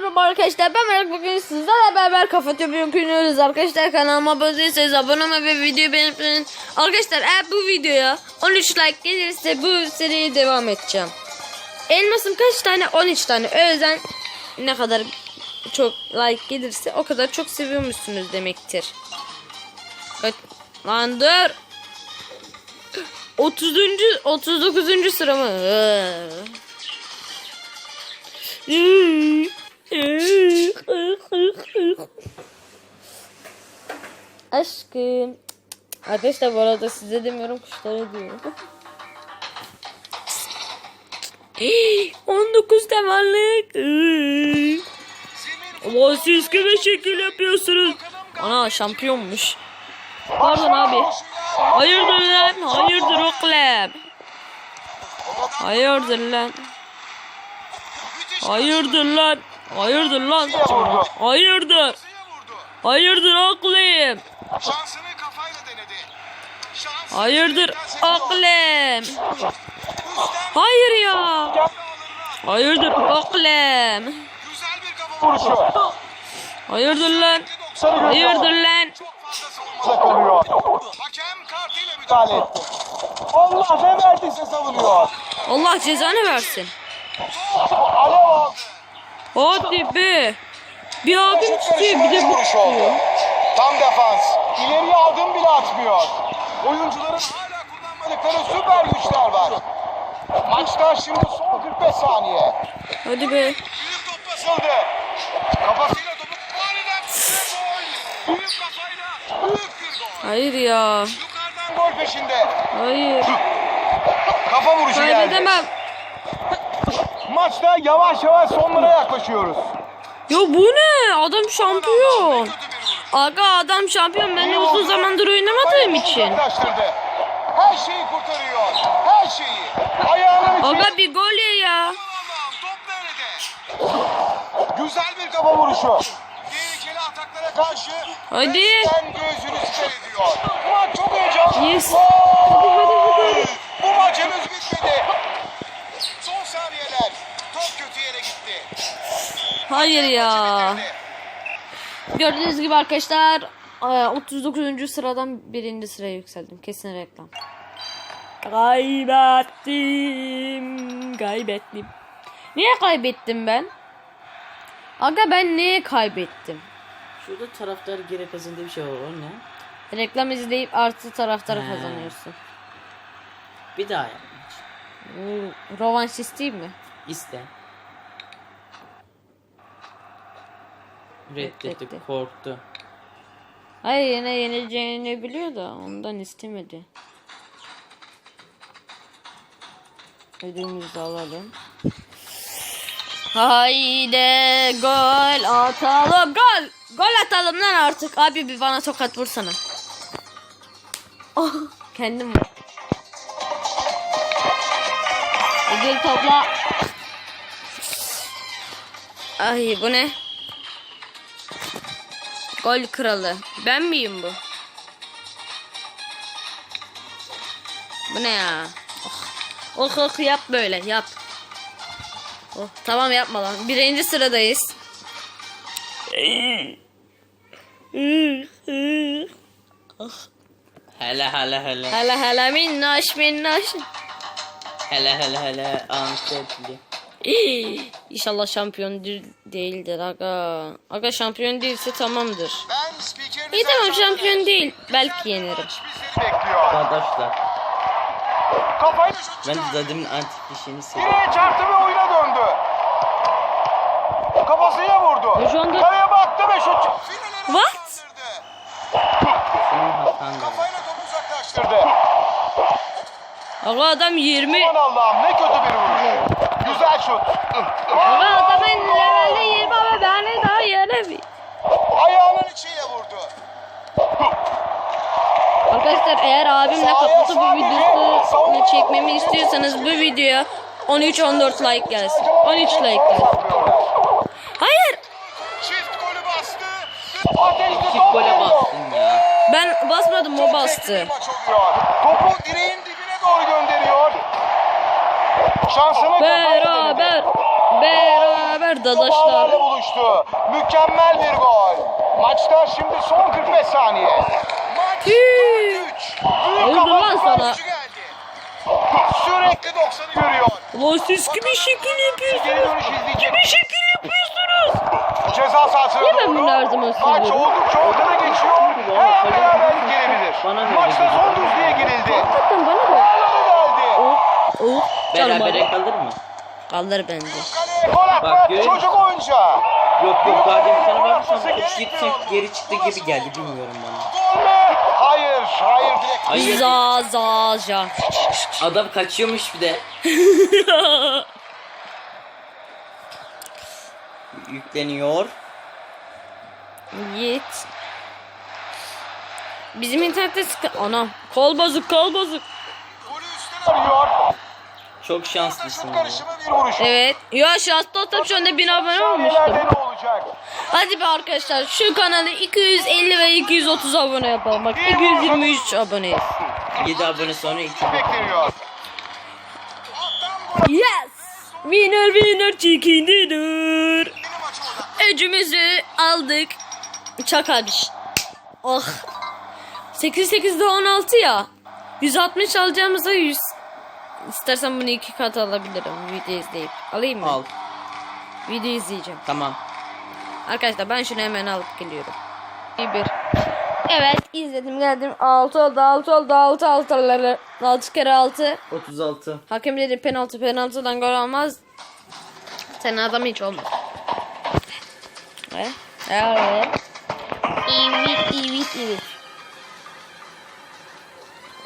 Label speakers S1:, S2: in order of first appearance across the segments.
S1: Merhaba arkadaşlar. Ben Merak. Bugün sizlerle beraber kafa topu yapıyoruz arkadaşlar. Kanalıma abone değilseniz abone olmayı ve videoyu beğenmeyi Arkadaşlar eğer bu videoya 13 like gelirse bu seriye devam edeceğim. Elmasım kaç tane? 13 tane. O yüzden ne kadar çok like gelirse o kadar çok seviyormuşsunuz demektir. Kaç- Lan dur. 30. 39. sıra mı? Aşkım. Arkadaşlar bu arada size demiyorum kuşlara diyorum. 19 temellik. Ama siz kime şekil yapıyorsunuz? Ana şampiyonmuş. Pardon abi. Hayırdır lan? Hayırdır oğlum? Hayırdır lan? Hayırdır lan? Hayırdır lan? Hayırdır? Hayırdır oğlum?
S2: Şansını kafayla denedi. Şans
S1: Hayırdır?
S2: Üstten
S1: Hayır ya. Hayırdır oğlum?
S2: güzel bir kafa vuruşu.
S1: Hayırdır lan?
S2: 90'ı
S1: Hayırdır lan?
S2: Çok fazla savunma kalıyor. Hakem kartıyla müdahale etti. Allah ne verdiyse savunuyor.
S1: Allah cezanı versin. Hadi be. Bir abim tutuyor bir de bu
S2: oldu. Tam defans. İleriye adım bile atmıyor. Oyuncuların hala kullanmadıkları süper güçler var. Maçta şimdi son 45 saniye.
S1: Hadi be.
S2: Büyük top basıldı. Kafasıyla topu aniden gol. Büyük kafayla büyük bir gol.
S1: Hayır ya.
S2: Yukarıdan gol peşinde.
S1: Hayır.
S2: Kafa vuruşu geldi.
S1: Kaybedemem.
S2: Maçta yavaş yavaş sonlara yaklaşıyoruz.
S1: Ya bu ne? Adam şampiyon. Aga adam şampiyon. Ben de uzun zamandır oynamadığım için.
S2: Her şeyi kurtarıyor. Her şeyi. Ayağının içi.
S1: Aga bir gol ye ya.
S2: Güzel bir kafa vuruşu. Tehlikeli ataklara karşı
S1: Hadi.
S2: göğsünü siper ediyor. Maç çok heyecanlı.
S1: Yes. Hadi hadi hadi.
S2: Bu maç henüz bitmedi. Son saniyeler. Top kötü yere gitti.
S1: Hayır ya. Gördüğünüz gibi arkadaşlar e, 39. sıradan birinci sıraya yükseldim. Kesin reklam. Kaybettim. Kaybettim. Niye kaybettim ben? Aga ben neye kaybettim?
S3: Şurada taraftar geri kazandığı bir şey var o ne?
S1: Reklam izleyip artı taraftarı
S3: He.
S1: kazanıyorsun.
S3: Bir daha yap.
S1: Hmm, Rovanş isteyeyim mi?
S3: İste. Reddetti,
S1: Reddetti.
S3: korktu.
S1: Hayır yine yenileceğini biliyor da ondan istemedi. Ödülümüzü alalım. Haydi gol atalım. Gol. Gol atalım lan artık. Abi bir bana tokat vursana. Oh, kendim vur. Ödül topla. Ay bu ne? Gol kralı. Ben miyim bu? Bu ne ya? Oh, oh, oh yap böyle yap. Oh, tamam yapma lan. Birinci sıradayız.
S3: Hele hele hele.
S1: Hele hele minnaş minnaş.
S3: Hele hele hele Antepli.
S1: İnşallah şampiyon değil- değildir aga. Aga şampiyon değilse tamamdır. İyi tamam şampiyon değil. Belki yenirim.
S3: Arkadaşlar ben. Zadim'in antifişini seviyorum.
S2: Direğe çarptı ve oyuna döndü. Kafasıyla vurdu.
S1: Ya şu anda-
S2: Kaleye baktı ve şut
S1: What?
S3: Senin hatan.
S2: Kafayla topu uzaklaştırdı.
S1: Aga adam 20.
S2: Aman Allah'ım ne kötü bir vuruş. Güzel şut.
S1: Aga adamın levelde 20 ama ben daha yenemiyorum.
S2: Ayağının içiyle vurdu.
S1: Arkadaşlar eğer abimle kafa topu videosunu çekmemi istiyorsanız bu videoya 13-14 like gelsin. 13 like gelsin. Hayır.
S2: Çift golü bastı.
S3: Çift
S2: top
S3: gole bastın ya.
S1: Ben basmadım o bastı.
S2: Topu Şansını.
S1: Beraber. Beraber dadaşlar.
S2: buluştu. Mükemmel bir gol. Maçta şimdi son 45 saniye. Maç
S1: Hii.
S2: 3.
S1: Oldu lan sana.
S2: Sürekli 90'ı görüyor.
S1: Ulan siz kimi şekil yapıyorsunuz?
S2: Geri dönüş izleyecek.
S1: Kimi şekil yapıyorsunuz?
S2: Ceza sahasına
S1: Niye ben
S2: doğru.
S1: bunu her zaman
S2: Maç
S1: söylüyorum?
S2: oldukça ortada geçiyor. Her an beraberlik gelebilir. Maçta son düzlüğe girildi.
S1: Hakikaten bana da.
S2: Ağları geldi.
S1: Oh, oh. Canım
S3: Berabere kalır mı?
S1: Kaldır bence.
S3: Bak, görüyor
S2: çocuk oyuncağı.
S3: Yok yok daha demin sana varmış ama sanki geri çıktı gibi geldi bilmiyorum bana.
S2: Hayır. Hayır direkt.
S3: Hayır.
S1: Za za za.
S3: Adam kaçıyormuş bir de. Yükleniyor.
S1: Git. Bizim internette sıkı... Anam. Kol bozuk kol bozuk.
S2: Golü üstten arıyor.
S3: Çok şanslısın.
S2: Takım
S3: ya.
S2: karışımı bir vuruş.
S1: Evet. Ya şanslı olsam şu anda 1000 abone olmuştum. Hadi be arkadaşlar şu kanalı 250 ve 230 abone yapalım. Bak 223 aboneyiz.
S3: 7 abone sonra 2.
S2: Bekleniyor.
S1: Yes! Winner winner chicken dinner. Öcümüzü aldık. Çak abiş. Oh. 8 8'de 16 ya. 160 alacağımıza 100. İstersen bunu iki kat alabilirim video izleyip. Alayım mı?
S3: Al.
S1: Video izleyeceğim.
S3: Tamam.
S1: Arkadaşlar ben şunu hemen alıp geliyorum. Bir bir. Evet izledim geldim. 6 oldu 6 oldu 6 6 6 kere 6.
S3: 36.
S1: Hakem dedi penaltı penaltıdan gol olmaz. Sen adam hiç olmaz. Evet. Evet. Evet evet evet.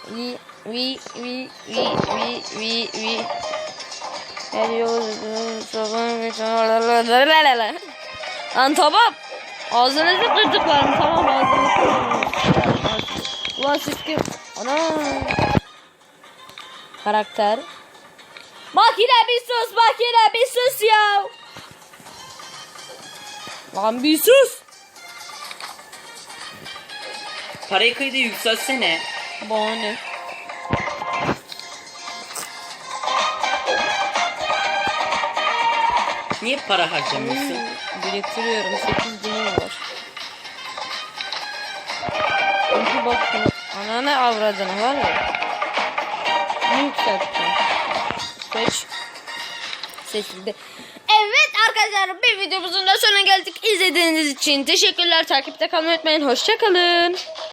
S1: Vi vi vi vi vi vi vi. Her yolun sabah geçen Lan tamam. Ağzınızı kırdıklarım tamam ağzınızı kırdıklarım. Ulan siz kim? Ana. Karakter. Makine bir sus makine bir sus ya. Lan bir sus.
S3: Parayı kıydı yükselsene.
S1: Ne?
S3: Niye para harcamıyorsun?
S1: Biriktiriyorum 8 binim var. Çünkü bak. Ananı avradını var ya. Ne yükselteceğim? Seç. Seçildi. Evet arkadaşlar bir videomuzun da sonuna geldik. İzlediğiniz için teşekkürler. Takipte kalmayı unutmayın. Hoşçakalın.